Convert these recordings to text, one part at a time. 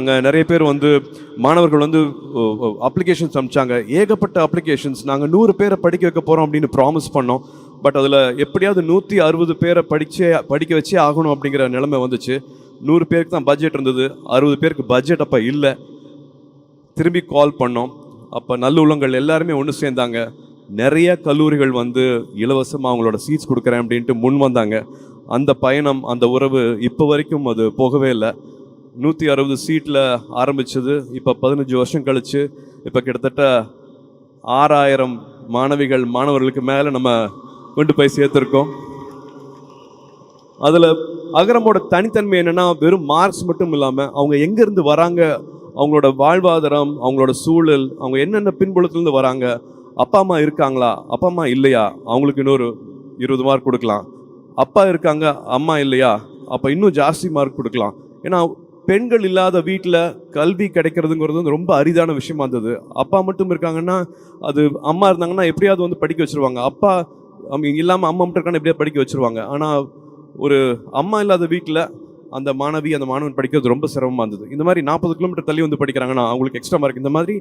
அங்கே நிறைய பேர் வந்து மாணவர்கள் வந்து அப்ளிகேஷன்ஸ் அனுப்பிச்சாங்க. ஏகப்பட்ட அப்ளிகேஷன்ஸ் நாங்கள் நூறு பேரை படிக்க வைக்க போகிறோம் அப்படின்னு ப்ராமிஸ் பண்ணோம். பட் அதில் எப்படியாவது நூற்றி அறுபது பேரை படித்தே படிக்க வச்சே ஆகணும் அப்படிங்கிற நிலைமை வந்துச்சு. நூறு பேருக்கு தான் பட்ஜெட் இருந்தது. அறுபது பேருக்கு பட்ஜெட் அப்போ இல்லை. திரும்பி கால் பண்ணோம். அப்போ நல்லுள்ளங்கள் எல்லாருமே ஒன்று சேர்ந்தாங்க. நிறைய கல்லூரிகள் வந்து இலவசமாக அவங்களோட சீட்ஸ் கொடுக்குறேன் அப்படின்ட்டு முன் வந்தாங்க. அந்த பயணம் அந்த உறவு இப்போ வரைக்கும் அது போகவே இல்லை. நூற்றி அறுபது சீட்டில் ஆரம்பிச்சது. இப்போ பதினஞ்சு வருஷம் கழித்து இப்போ கிட்டத்தட்ட ஆறாயிரம் மாணவிகள் மாணவர்களுக்கு மேலே நம்ம கொண்டு போய் சேர்த்துருக்கோம். அதில் அகரமோட தனித்தன்மை என்னென்னா வெறும் மார்க்ஸ் மட்டும் இல்லாமல் அவங்க எங்கேருந்து வராங்க அவங்களோட வாழ்வாதாரம் அவங்களோட சூழல் அவங்க என்னென்ன பின்புலத்துலேருந்து வராங்க அப்பா அம்மா இருக்காங்களா அப்பா அம்மா இல்லையா அவங்களுக்கு இன்னொரு இருபது மார்க் கொடுக்கலாம். அப்பா இருக்காங்க அம்மா இல்லையா அப்போ இன்னும் ஜாஸ்தி மார்க் கொடுக்கலாம். ஏன்னா பெண்கள் இல்லாத வீட்டில் கல்வி கிடைக்கிறதுங்கிறது வந்து ரொம்ப அரிதான விஷயமா இருந்தது. அப்பா மட்டும் இருக்காங்கன்னா அது அம்மா இருந்தாங்கன்னா எப்படியாவது வந்து படிக்க வச்சிருவாங்க. அப்பா அவங்க இல்லாமல் அம்மா மட்டும் இருக்காங்கன்னா எப்படியாவது படிக்க வச்சிருவாங்க. ஆனால் ஒரு அம்மா இல்லாத வீட்டில் அந்த மாணவி அந்த மாணவன் படிக்கிறது ரொம்ப சிரமமாக இருந்தது. இந்த மாதிரி நாற்பது கிலோமீட்டர் தள்ளி வந்து படிக்கிறாங்கன்னா அவங்களுக்கு எக்ஸ்ட்ரா மார்க் இந்த மாதிரி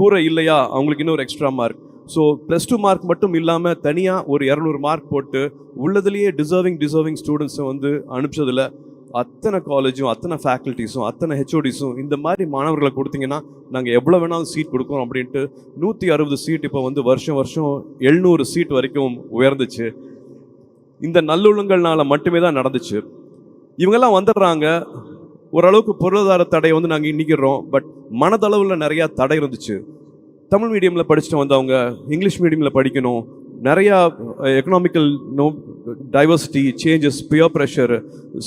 கூரை இல்லையா? அவங்களுக்கு இன்னொரு extra mark so plus two mark மட்டும் இல்லாமல் தனியாக ஒரு இரநூறு மார்க் போட்டு உள்ளதுலேயே டிசர்விங் டிசர்விங் ஸ்டூடெண்ட்ஸை வந்து அனுப்பிச்சதில் அத்தனை காலேஜும் அத்தனை ஃபேக்கல்ட்டிஸும் அத்தனை ஹெச்ஓடிஸும் இந்த மாதிரி மாணவர்களை கொடுத்தீங்கன்னா நாங்கள் எவ்வளோ வேணாலும் சீட் கொடுக்கணும் அப்படின்ட்டு நூற்றி அறுபது சீட் இப்போ வந்து வருஷம் வருஷம் எழுநூறு சீட் வரைக்கும் உயர்ந்துச்சு. இந்த நல்லொழுங்கள்னால மட்டுமே தான் நடந்துச்சு. இவங்கெல்லாம் வந்துடுறாங்க. ஓரளவுக்கு பொருளாதார தடை வந்து நாங்கள் இன்னிக்கிறோம் பட் மனதளவில் நிறையா தடை இருந்துச்சு. தமிழ் மீடியமில் படிச்சுட்டு வந்தவங்க இங்கிலீஷ் மீடியமில் படிக்கணும். நிறையா economical no diversity changes peer pressure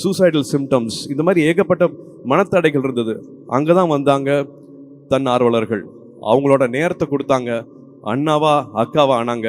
suicidal symptoms இந்த மாதிரி ஏகப்பட்ட மனத்தடைகள் இருந்தது. அங்கே தான் வந்தாங்க தன் ஆர்வலர்கள் அவங்களோட நேரத்தை கொடுத்தாங்க. அண்ணாவா அக்காவா ஆனாங்க.